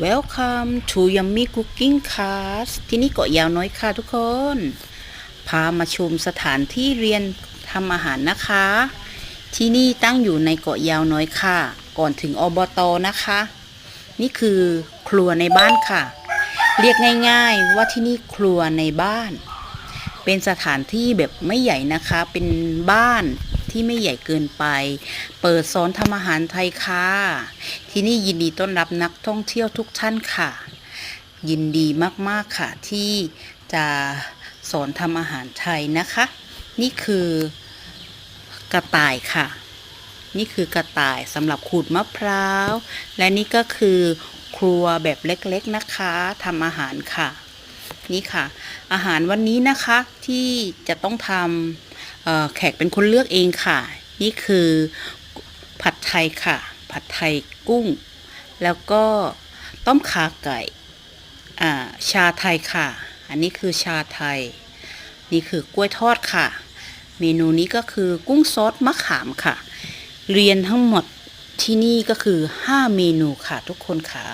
Welcome to Yummy Cooking Class ที่นี่เกาะยาวน้อยค่ะทุกคน พามาชมสถานที่เรียนทำอาหารนะคะ ที่นี่ตั้งอยู่ในเกาะยาวน้อยค่ะ ก่อนถึงอบตนะคะ นี่คือครัวในบ้านค่ะ เรียกง่ายๆว่าที่นี่ครัวในบ้าน เป็นสถานที่แบบไม่ใหญ่นะคะ เป็นบ้าน ที่ไม่ใหญ่เกินไป เปิดสอนทำอาหารไทยค่ะ ที่นี่ยินดีต้อนรับนักท่องเที่ยวทุกท่านค่ะ ยินดีมากๆค่ะ ที่จะสอนทำอาหารไทยนะคะ นี่คือกระต่ายค่ะ นี่คือกระต่ายสำหรับขูดมะพร้าว และนี่ก็คือครัวแบบเล็กๆนะคะทำอาหารค่ะ นี่ค่ะ อาหารวันนี้นะคะที่จะต้องทำ แขกเป็นคนเลือกเองค่ะ นี่คือผัดไทยค่ะ ผัดไทยกุ้ง แล้วก็ต้มขาไก่ชาไทยค่ะ อันนี้คือชาไทย นี่คือกล้วยทอดค่ะ เมนูนี้ก็คือกุ้งซอสมะขามค่ะ เรียนทั้งหมดที่นี่ก็คือ 5 เมนูค่ะทุกคนค่ะ